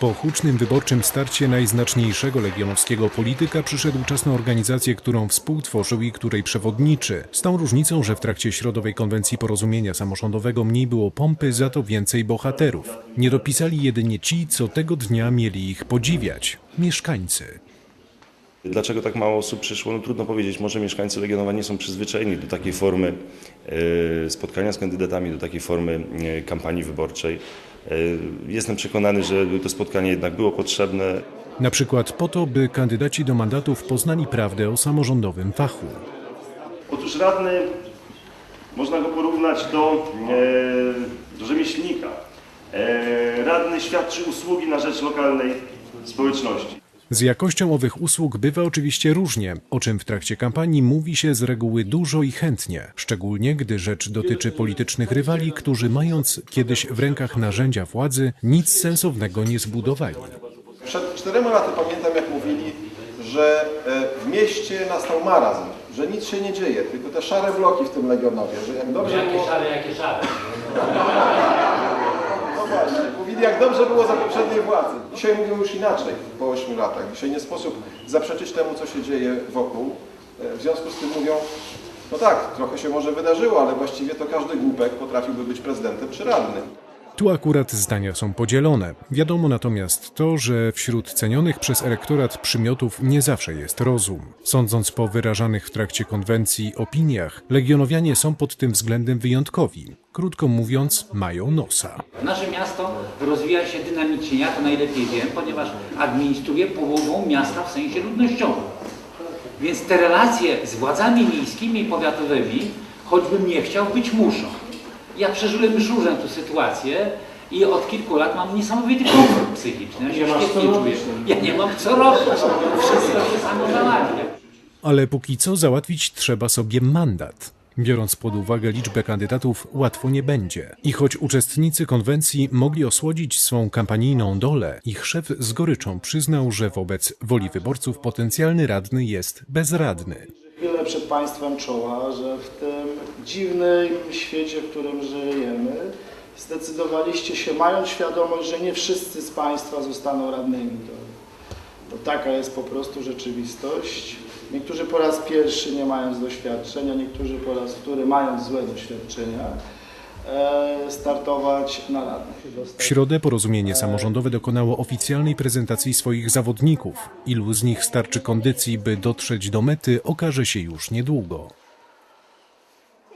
Po hucznym wyborczym starcie najznaczniejszego legionowskiego polityka przyszedł czas na organizację, którą współtworzył i której przewodniczy. Z tą różnicą, że w trakcie środowej konwencji porozumienia samorządowego mniej było pompy, za to więcej bohaterów. Nie dopisali jedynie ci, co tego dnia mieli ich podziwiać mieszkańcy. Dlaczego tak mało osób przyszło? No trudno powiedzieć. Może mieszkańcy Legionowa nie są przyzwyczajeni do takiej formy e, spotkania z kandydatami, do takiej formy e, kampanii wyborczej. E, Jestem przekonany, że to spotkanie jednak było potrzebne. Na przykład po to, by kandydaci do mandatów poznali prawdę o samorządowym fachu. Otóż radny, można go porównać do, do rzemieślnika. Radny świadczy usługi na rzecz lokalnej społeczności. Z jakością owych usług bywa oczywiście różnie, o czym w trakcie kampanii mówi się z reguły dużo i chętnie, szczególnie gdy rzecz dotyczy politycznych rywali, którzy mając kiedyś w rękach narzędzia władzy, nic sensownego nie zbudowali. Przed czterema laty pamiętam, jak mówili, że e, w mieście nastał marazm, że nic się nie dzieje, tylko te szare bloki w tym Legionowie, że jak dobrze Jakie było... szare, jakie szare. No właśnie, mówili dobrze było za poprzedniej władzy. Dzisiaj mówią już inaczej, po 8 latach. Dzisiaj nie sposób zaprzeczyć temu, co się dzieje wokół. E, W związku z tym mówią, no tak, trochę się może wydarzyło, ale właściwie to każdy głupek potrafiłby być prezydentem czy radnym. Tu akurat zdania są podzielone. Wiadomo natomiast to, że wśród cenionych przez elektorat przymiotów nie zawsze jest rozum. Sądząc po wyrażanych w trakcie konwencji opiniach, legionowianie są pod tym względem wyjątkowi. Krótko mówiąc, mają nosa. Nasze miasto rozwija się dynamicznie, ja to najlepiej wiem, ponieważ administruję połową miasta w sensie ludnościowym. Więc te relacje z władzami miejskimi i powiatowymi, choćbym nie chciał, być muszą. Ja przeżyłem żurzę tę sytuację i od kilku lat mam niesamowity komfort psychiczny. Ja się świetnie czuję. Ja nie mam co robić. Wszystko się samo załatwia. Ale póki co załatwić trzeba sobie mandat. Biorąc pod uwagę liczbę kandydatów, łatwo nie będzie. I choć uczestnicy konwencji mogli osłodzić swą kampanijną dolę, ich szef z goryczą przyznał, że wobec woli wyborców potencjalny radny jest bezradny. Przed Państwem czoła, że w tym dziwnym świecie, w którym żyjemy, zdecydowaliście się, mając świadomość, że nie wszyscy z Państwa zostaną radnymi. To, to taka jest po prostu rzeczywistość. Niektórzy po raz pierwszy nie mając doświadczenia, niektórzy po raz wtóry mając złe doświadczenia, startować na radnych. W środę porozumienie samorządowe dokonało oficjalnej prezentacji swoich zawodników. Ilu z nich starczy kondycji, by dotrzeć do mety, okaże się już niedługo.